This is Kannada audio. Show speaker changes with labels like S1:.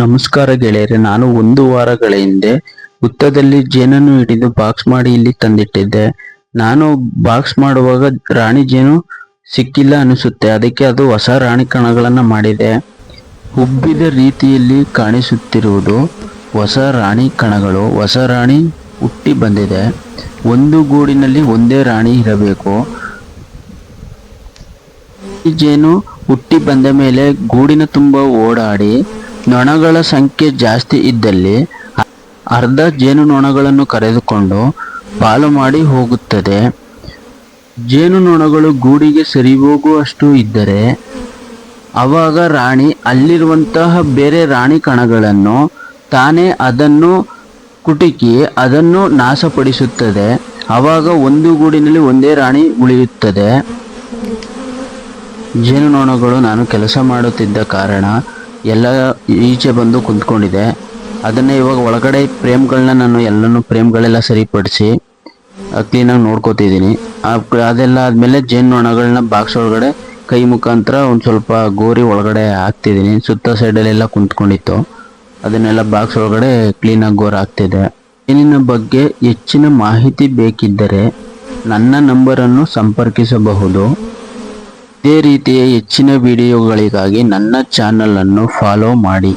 S1: ನಮಸ್ಕಾರ ಗೆಳೆಯರೆ, ನಾನು ಒಂದು ವಾರಗಳ ಹಿಂದೆ ಹುತ್ತದಲ್ಲಿ ಜೇನನ್ನು ಹಿಡಿದು ಬಾಕ್ಸ್ ಮಾಡಿ ಇಲ್ಲಿ ತಂದಿಟ್ಟಿದ್ದೆ. ನಾನು ಬಾಕ್ಸ್ ಮಾಡುವಾಗ ರಾಣಿ ಜೇನು ಸಿಕ್ಕಿಲ್ಲ ಅನಿಸುತ್ತೆ, ಅದಕ್ಕೆ ಅದು ಹೊಸ ರಾಣಿ ಕಣಗಳನ್ನು ಮಾಡಿದೆ. ಹುಬ್ಬಿದ ರೀತಿಯಲ್ಲಿ ಕಾಣಿಸುತ್ತಿರುವುದು ಹೊಸ ರಾಣಿ ಕಣಗಳು, ಹೊಸ ರಾಣಿ ಹುಟ್ಟಿ ಬಂದಿದೆ. ಒಂದು ಗೂಡಿನಲ್ಲಿ ಒಂದೇ ರಾಣಿ ಇರಬೇಕು. ಜೇನು ಹುಟ್ಟಿ ಬಂದ ಮೇಲೆ ಗೂಡಿನ ತುಂಬ ಓಡಾಡಿ ನೊಣಗಳ ಸಂಖ್ಯೆ ಜಾಸ್ತಿ ಇದ್ದಲ್ಲಿ ಅರ್ಧ ಜೇನುನೊಣಗಳನ್ನು ಕರೆದುಕೊಂಡು ಪಾಲು ಮಾಡಿ ಹೋಗುತ್ತದೆ. ಜೇನುನೊಣಗಳು ಗೂಡಿಗೆ ಸರಿ ಹೋಗುವಷ್ಟು ಇದ್ದರೆ ಆವಾಗ ರಾಣಿ ಅಲ್ಲಿರುವಂತಹ ಬೇರೆ ರಾಣಿ ಕಣಗಳನ್ನು ತಾನೇ ಅದನ್ನು ಕುಟುಕಿ ಅದನ್ನು ನಾಶಪಡಿಸುತ್ತದೆ. ಆವಾಗ ಒಂದು ಗೂಡಿನಲ್ಲಿ ಒಂದೇ ರಾಣಿ ಉಳಿಯುತ್ತದೆ. ಜೇನುನೊಣಗಳು ನಾನು ಕೆಲಸ ಮಾಡುತ್ತಿದ್ದ ಕಾರಣ ಎಲ್ಲ ಈಚೆ ಬಂದು ಕುಂತ್ಕೊಂಡಿದೆ. ಅದನ್ನ ಇವಾಗ ಒಳಗಡೆ ಫ್ರೇಮ್ಗಳನ್ನ ನಾನು ಎಲ್ಲನೂ ಫ್ರೇಮ್ಗಳೆಲ್ಲ ಸರಿಪಡಿಸಿ ಕ್ಲೀನಾಗಿ ನೋಡ್ಕೋತಿದ್ದೀನಿ. ಅದೆಲ್ಲ ಆದಮೇಲೆ ಜೇನುನೊಣಗಳನ್ನ ಬಾಕ್ಸ್ ಒಳಗಡೆ ಕೈ ಮುಖಾಂತರ ಒಂದು ಸ್ವಲ್ಪ ಗೋರಿ ಒಳಗಡೆ ಹಾಕ್ತಿದ್ದೀನಿ. ಸುತ್ತ ಸೈಡಲ್ಲೆಲ್ಲ ಕುಂತ್ಕೊಂಡಿತ್ತು. ಅದನ್ನೆಲ್ಲ ಬಾಕ್ಸ್ ಒಳಗಡೆ ಕ್ಲೀನಾಗಿ ಗೋರ್ ಹಾಕ್ತಿದೆ ಜೇನಿನ ಬಗ್ಗೆ ಹೆಚ್ಚಿನ ಮಾಹಿತಿ ಬೇಕಿದ್ದರೆ ನನ್ನ ನಂಬರನ್ನು ಸಂಪರ್ಕಿಸಬಹುದು. ಇದೇ ರೀತಿಯ ಹೆಚ್ಚಿನ ವಿಡಿಯೋಗಳಿಗಾಗಿ ನನ್ನ ಚಾನಲನ್ನು ಫಾಲೋ ಮಾಡಿ.